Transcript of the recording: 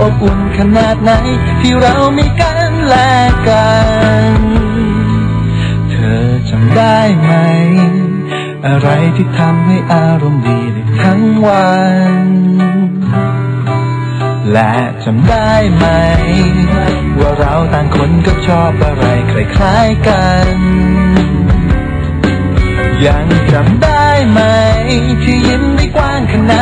อบอุ่นขนาดไหน ที่เรามีกันและกัน เธอจำได้ไหม อะไรที่ทำให้อารมณ์ดีได้ทั้งวัน และจำได้ไหม ว่าเราต่างคนก็ชอบอะไรคล้ายๆกัน ยังจำได้ไหมที่ยิ้ม